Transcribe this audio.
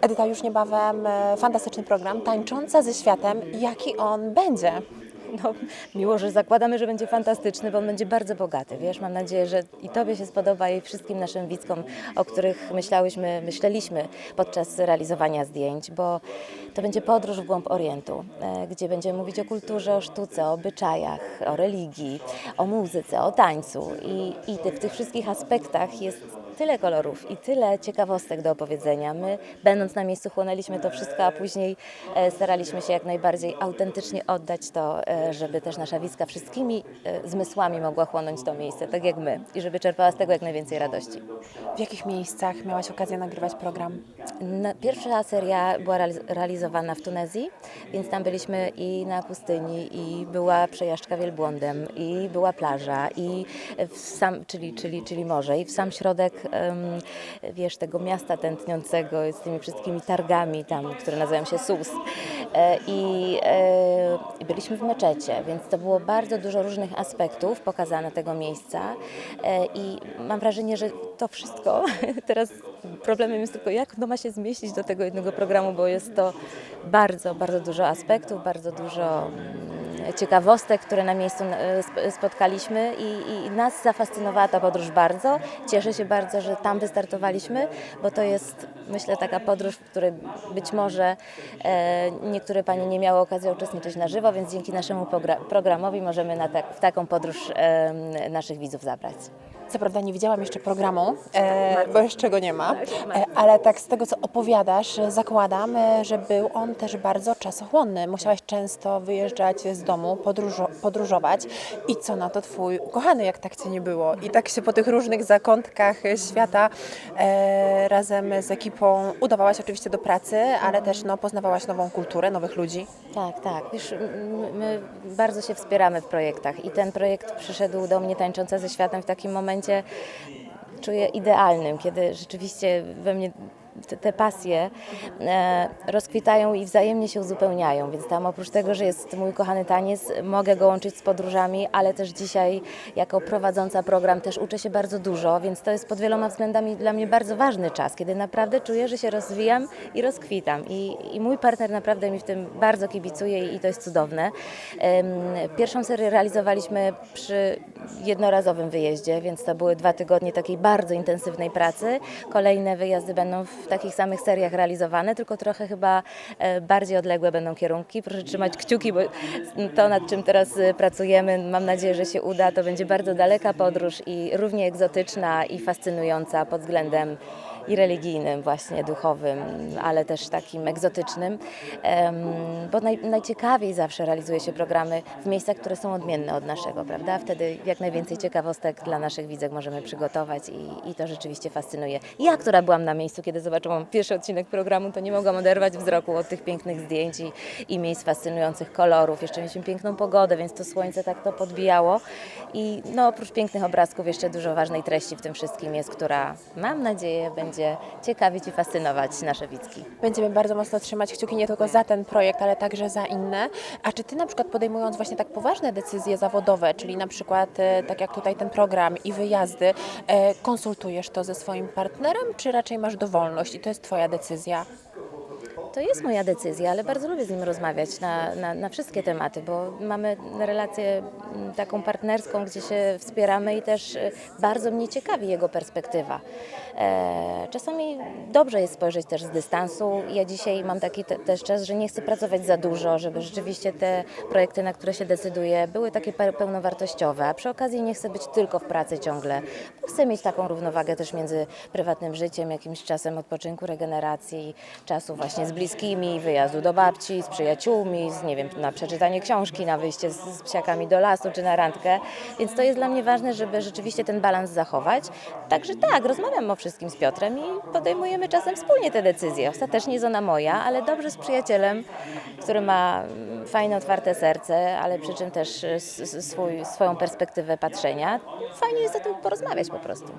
Edyta, już niebawem e, fantastyczny program Tańcząca ze światem. Jaki on będzie? No, miło, że zakładamy, że będzie fantastyczny, bo on będzie bardzo bogaty, wiesz, mam nadzieję, że i Tobie się spodoba i wszystkim naszym widzkom, o których myślałyśmy, myśleliśmy podczas realizowania zdjęć, bo to będzie podróż w głąb Orientu, e, gdzie będziemy mówić o kulturze, o sztuce, o obyczajach, o religii, o muzyce, o tańcu i, i w tych wszystkich aspektach jest tyle kolorów i tyle ciekawostek do opowiedzenia. My, będąc na miejscu, chłonęliśmy to wszystko, a później e, staraliśmy się jak najbardziej autentycznie oddać to, e, żeby też nasza widzka wszystkimi e, zmysłami mogła chłonąć to miejsce, tak jak my, i żeby czerpała z tego jak najwięcej radości. W jakich miejscach miałaś okazję nagrywać program? Pierwsza seria była realiz- realizowana w Tunezji, więc tam byliśmy i na pustyni, i była przejażdżka wielbłądem, i była plaża, i w sam, czyli, czyli, czyli morze, i w sam środek, wiesz, tego miasta tętniącego z tymi wszystkimi targami tam, które nazywają się Sus. E, I e, i byliśmy w meczecie, więc to było bardzo dużo różnych aspektów pokazane tego miejsca E, i mam wrażenie, że to wszystko, teraz problemem jest tylko jak to ma się zmieścić do tego jednego programu, bo jest to bardzo, bardzo dużo aspektów, bardzo dużo mm, ciekawostek, które na miejscu e, sp- spotkaliśmy i, i nas zafascynowała ta podróż bardzo. Cieszę się bardzo, że tam wystartowaliśmy, bo to jest myślę taka podróż, w której być może e, niektóre Panie nie miały okazji uczestniczyć na żywo, więc dzięki naszemu programowi możemy na tak, w taką podróż naszych widzów zabrać. Co prawda nie widziałam jeszcze programu, e, bo jeszcze go nie ma, e, ale tak z tego, co opowiadasz, zakładam, e, że był on też bardzo czasochłonny. Musiałaś często wyjeżdżać z domu, podróżo- podróżować. I co na to twój ukochany, jak tak cię nie było? I tak się po tych różnych zakątkach świata e, razem z ekipą udawałaś oczywiście do pracy, ale też no, poznawałaś nową kulturę, nowych ludzi. Tak, tak. Wiesz, my bardzo się wspieramy w projektach i ten projekt przyszedł do mnie tańcząca ze światem w takim momencie, czuję idealnym, kiedy rzeczywiście we mnie te, te pasje e, rozkwitają i wzajemnie się uzupełniają, więc tam oprócz tego, że jest mój kochany taniec, mogę go łączyć z podróżami, ale też dzisiaj jako prowadząca program też uczę się bardzo dużo, więc to jest pod wieloma względami dla mnie bardzo ważny czas, kiedy naprawdę czuję, że się rozwijam i rozkwitam i, i mój partner naprawdę mi w tym bardzo kibicuje i, to jest cudowne. Pierwszą serię realizowaliśmy przy jednorazowym wyjeździe, więc to były dwa tygodnie takiej bardzo intensywnej pracy. Kolejne wyjazdy będą w takich samych seriach realizowane, tylko trochę chyba e, bardziej odległe będą kierunki. Proszę trzymać kciuki, bo to nad czym teraz e, pracujemy, mam nadzieję, że się uda. To będzie bardzo daleka podróż i równie egzotyczna i fascynująca pod względem i religijnym, właśnie duchowym, ale też takim egzotycznym, bo naj, najciekawiej zawsze realizuje się programy w miejscach, które są odmienne od naszego, prawda? Wtedy jak najwięcej ciekawostek dla naszych widzek możemy przygotować i, i to rzeczywiście fascynuje. Ja, która byłam na miejscu, kiedy zobaczyłam pierwszy odcinek programu, to nie mogłam oderwać wzroku od tych pięknych zdjęć i, i miejsc fascynujących kolorów. Jeszcze mieliśmy piękną pogodę, więc to słońce tak to podbijało i no oprócz pięknych obrazków jeszcze dużo ważnej treści w tym wszystkim jest, która mam nadzieję będzie ciekawić i fascynować nasze widzki. Będziemy bardzo mocno trzymać kciuki nie tylko za ten projekt, ale także za inne. A czy ty na przykład podejmując właśnie tak poważne decyzje zawodowe, czyli na przykład e, tak jak tutaj ten program i wyjazdy, e, konsultujesz to ze swoim partnerem, czy raczej masz dowolność i to jest twoja decyzja? To jest moja decyzja, ale bardzo lubię z nim rozmawiać na, na, na wszystkie tematy, bo mamy relację mm, taką partnerską, gdzie się wspieramy i też y, bardzo mnie ciekawi jego perspektywa. E, czasami dobrze jest spojrzeć też z dystansu. Ja dzisiaj mam taki te, też czas, że nie chcę pracować za dużo, żeby rzeczywiście te projekty, na które się decyduję, były takie pe- pełnowartościowe, a przy okazji nie chcę być tylko w pracy ciągle, bo chcę mieć taką równowagę też między prywatnym życiem, jakimś czasem odpoczynku, regeneracji, czasu właśnie z bliskimi, wyjazdu do babci, z przyjaciółmi, z, nie wiem, na przeczytanie książki, na wyjście z, z psiakami do lasu czy na randkę. Więc to jest dla mnie ważne, żeby rzeczywiście ten balans zachować. Także tak, rozmawiam o wszystkim z Piotrem i podejmujemy czasem wspólnie te decyzje. Ostatecznie jest ona moja, ale dobrze z przyjacielem, który ma mm, fajne, otwarte serce, ale przy czym też s- swój, swoją perspektywę patrzenia. Fajnie jest o tym porozmawiać po prostu.